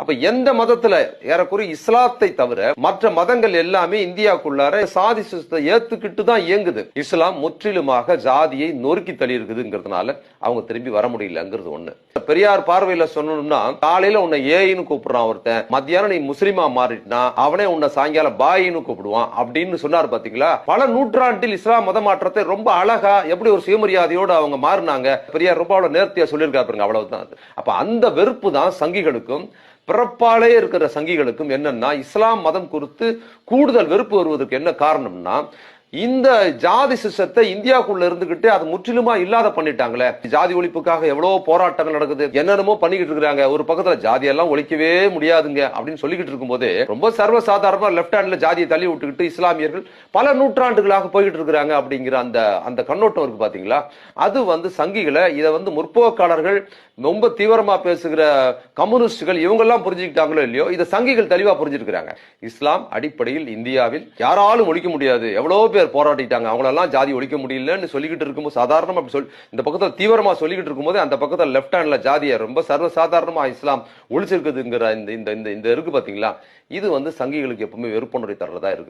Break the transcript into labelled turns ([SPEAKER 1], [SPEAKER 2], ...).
[SPEAKER 1] அப்ப எந்த மதத்துல ஏறக்குறைய இஸ்லாத்தை தவிர மற்ற மதங்கள் எல்லாமே இந்தியாவுக்குள்ளார சாதி சுத்தத்தை ஏத்துக்கிட்டு தான் இயங்குது. இஸ்லாம் முற்றிலுமாக ஜாதியை நொறுக்கி தள்ளி இருக்குதுங்கிறதுனால அவங்க திரும்பி வர முடியலங்கிறது ஒண்ணு. பெரியார் பார்வையில சொல்லணும்னா காலையில உன்னை ஏன்னு கூப்பிடுறான் ஒருத்தன் மத்தியானம் நீ முஸ்லிமா மாறிட்டினா அவனே உன்னை சாயங்காலம் பாயின்னு கூப்பிடுவான் அப்படின்னு சொன்னார் பாத்தீங்களா? பல நூற்றாண்டில் இஸ்லாம் மத மாற்றத்தை ரொம்ப அழகா எப்படி ஒரு சுயமரியாதையோடு அவங்க மாறினாங்க? பெரியார் ரொம்ப அவ்வளவு நேர்த்தியா சொல்லியிருக்காரு பாருங்க அவ்வளவுதான் அப்ப அந்த வெறுப்பு தான் சங்கிகளுக்கும் பிறப்பாலே இருக்கிற சங்கிகளுக்கும் என்னன்னா இஸ்லாம் மதம் குறித்து கூடுதல் வெறுப்பு வருவதற்கு என்ன காரணம்னா இந்த ஜாதி சிஸ்டத்தை இந்தியாக்குள்ள இருந்துகிட்டு அது முற்றிலுமா இல்லாத பண்ணிட்டாங்களே. ஜாதி ஒழிப்புக்காக எவ்வளவு போராட்டங்கள் நடக்குது. என்னென்னமோ பண்ணிக்கிட்டு இருக்காங்க ஒரு பக்கத்துல ஜாதி எல்லாம் ஒழிக்கவே முடியாதுங்க அப்படின்னு சொல்லிக்கிட்டு இருக்கும்போது ரொம்ப சர்வசாதாரணமா லெப்ட் ஹேண்ட்ல ஜாதியை தள்ளி விட்டுக்கிட்டு இஸ்லாமியர்கள் பல நூற்றாண்டுகளாக போய்கிட்டு இருக்கிறாங்க அப்படிங்கிற அந்த அந்த கண்ணோட்டம் இருக்கு பாத்தீங்களா? அது வந்து சங்கிகளை இதை வந்து முற்போக்காளர்கள் ரொம்ப தீவிரமா பேசுகிற கம்யூனிஸ்டுகள் இவங்கெல்லாம் புரிஞ்சுக்கிட்டாங்களோ இல்லையோ இதை சங்கிகள் தெளிவா புரிஞ்சிருக்கிறாங்க. இஸ்லாம் அடிப்படையில் இந்தியாவில் யாராலும் ஒழிக்க முடியாது. எவ்வளவு பேர் போராட்டிட்டாங்க அவங்களெல்லாம் ஜாதி ஒழிக்க முடியலன்னு சொல்லிக்கிட்டு இருக்கும்போது சாதாரணமா அப்படி சொல் இந்த பக்கத்துல தீவிரமா சொல்லிக்கிட்டு இருக்கும்போது அந்த பக்கத்துல லெப்ட் ஹேண்ட்ல ஜாதியை ரொம்ப சர்வசாதாரணமா இஸ்லாம் ஒழிச்சிருக்குதுங்கிற இந்த இந்த இந்த இந்த இருக்கு பாத்தீங்களா? இது வந்து சங்கிகளுக்கு எப்பவுமே வெறுப்புணர்வை தர்றதா இருக்கு.